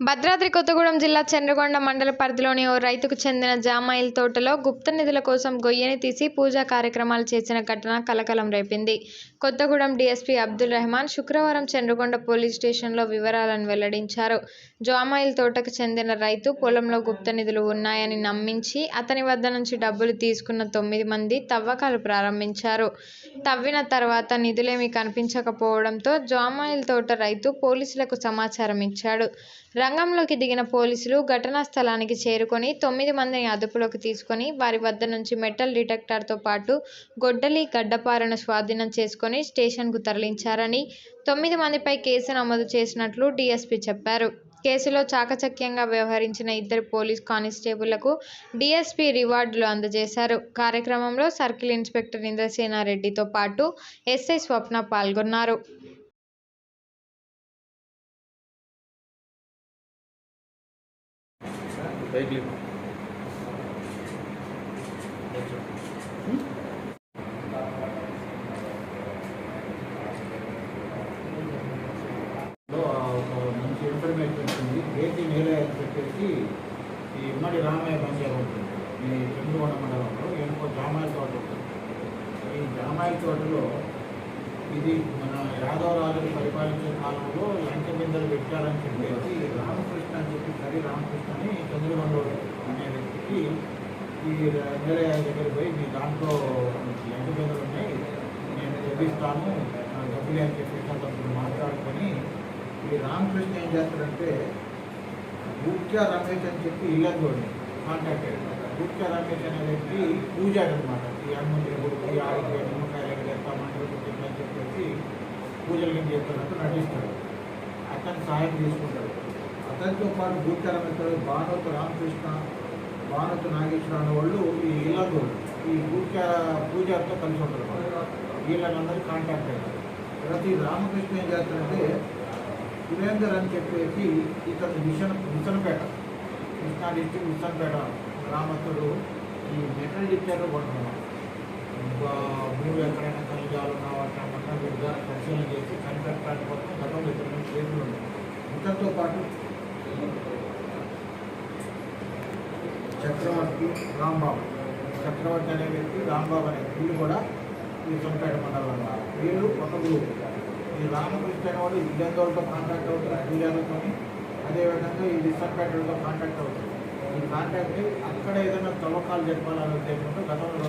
భద్రాద్రి కొత్తగూడెం జిల్లా చంద్రగొండ మండల పరిధిలోని ఓ రైతుకు చెందిన జామాయిల్ తోటలో గుప్త నిధుల కోసం గొయ్యని తీసి పూజా కార్యక్రమాలు చేసిన ఘటన కలకలం రేపింది. కొత్తగూడెం డీఎస్పీ అబ్దుల్ రెహమాన్ శుక్రవారం చంద్రగొండ పోలీస్ స్టేషన్లో వివరాలను వెల్లడించారు. జామాయిల్ తోటకు చెందిన రైతు పొలంలో గుప్త నిధులు ఉన్నాయని నమ్మించి అతని వద్ద నుంచి డబ్బులు తీసుకున్న తొమ్మిది మంది తవ్వకాలు ప్రారంభించారు. తవ్విన తర్వాత నిధులేమీ కనిపించకపోవడంతో జామాయిల్ తోట రైతు పోలీసులకు సమాచారం ఇచ్చాడు. రంగంలోకి దిగిన పోలీసులు ఘటనా స్థలానికి చేరుకొని తొమ్మిది మందిని అదుపులోకి తీసుకొని వారి వద్ద నుంచి మెటల్ డిటెక్టర్తో పాటు గొడ్డలి గడ్డపారను స్వాధీనం చేసుకొని స్టేషన్కు తరలించారని తొమ్మిది మందిపై కేసు నమోదు చేసినట్లు డీఎస్పీ చెప్పారు. కేసులో చాకచక్యంగా వ్యవహరించిన ఇద్దరు పోలీస్ కానిస్టేబుళ్ళకు డీఎస్పీ రివార్డులు అందజేశారు. కార్యక్రమంలో సర్కిల్ ఇన్స్పెక్టర్ ఇంద్రసేనారెడ్డితో పాటు ఎస్ఐ స్వప్న పాల్గొన్నారు. బైక్ ఒక మంచి ఇన్ఫర్మేషన్ వచ్చింది. ఏసీ నీలయ అని చెప్పేసి ఈ ఇమ్మడి రామయ్య పంచాయతీ ఉంటుంది. ఈ చంద్రగొండ మండలంలో ఇంకో జామాయిల తోట ఉంటుంది. ఈ జామాయిల తోటలో ఇది మన యాదవరాజులు పరిపాలించే కాలంలో లంక బిందలు పెట్టారని చెప్పేసి రామకృష్ణ అని చెప్పి హరి రామకృష్ణని చంద్రగొండ అనే వ్యక్తికి ఈ నీలయ దగ్గరికి పోయి మీ దాంట్లో లంక బిందలు ఉన్నాయి నేను చెప్పిస్తాను డబ్బులే అని చెప్పేసి అతను మాట్లాడుకొని ఈ రామకృష్ణ ఏం చేస్తాడంటే గుప్త్యా రమేష్ అని చెప్పి ఇల్లతోడి కాంటాక్ట్ అయ్యాడు గుప్త్యా రమేష్ అనే వ్యక్తి పూజాడు అనమాట ఈ హనుమంతుడి గుడికి ఆడికి నిమ్మకాయలు చేస్తా మంటలు పుట్టింది అని చెప్పేసి జరిగింది చెప్పినట్టు నటిస్తాడు. అతను సహాయం తీసుకుంటాడు. అతనితో పాటు గుప్త్యా రమేష్ భానుతు రామకృష్ణ భానుతు నాగేశ్వర అనే వాళ్ళు ఈ ఇల్లతోడు ఈ భూచార పూజారితో కలిసి ఉంటారు వీళ్ళందరూ కాంటాక్ట్ అయ్యారు. ప్రతి రామకృష్ణ ఏం చేస్తాడంటే సురేందర్ అని చెప్పేసి ఇతను మిషన్ మిషన్పేట కృష్ణా డిస్టిక్ మిషన్పేట గ్రామస్తుడు ఈ మెటల్ డిక్టర్ కొడుతున్నాం భూమి ఎక్కడైనా కలిగాలు ఉన్న వాటిని మొత్తం పరిశీలన చేసి కనిపెట్టడానికి కోసం గతంలో ఇతర చేతులు ఉన్నాయి. పాటు చక్రవర్తి రాంబాబు. చక్రవర్తి అనే వ్యక్తి రాంబాబు అనే వీళ్ళు కూడా ఈ సొంతపేట మండలంలో వీళ్ళు ఒక గ్రూప్ ఈ రామకృష్ణ వాడు ఇల్లెందోళ్ళతో కాంటాక్ట్ అవుతారు పూజలతో అదేవిధంగా ఈ విశాఖపేటతో కాంటాక్ట్ అవుతారు. ఈ కాంటాక్ట్ అక్కడ ఏదైనా తవ్వకాలు జరపాలనే ఉద్దేశంతో గతంలో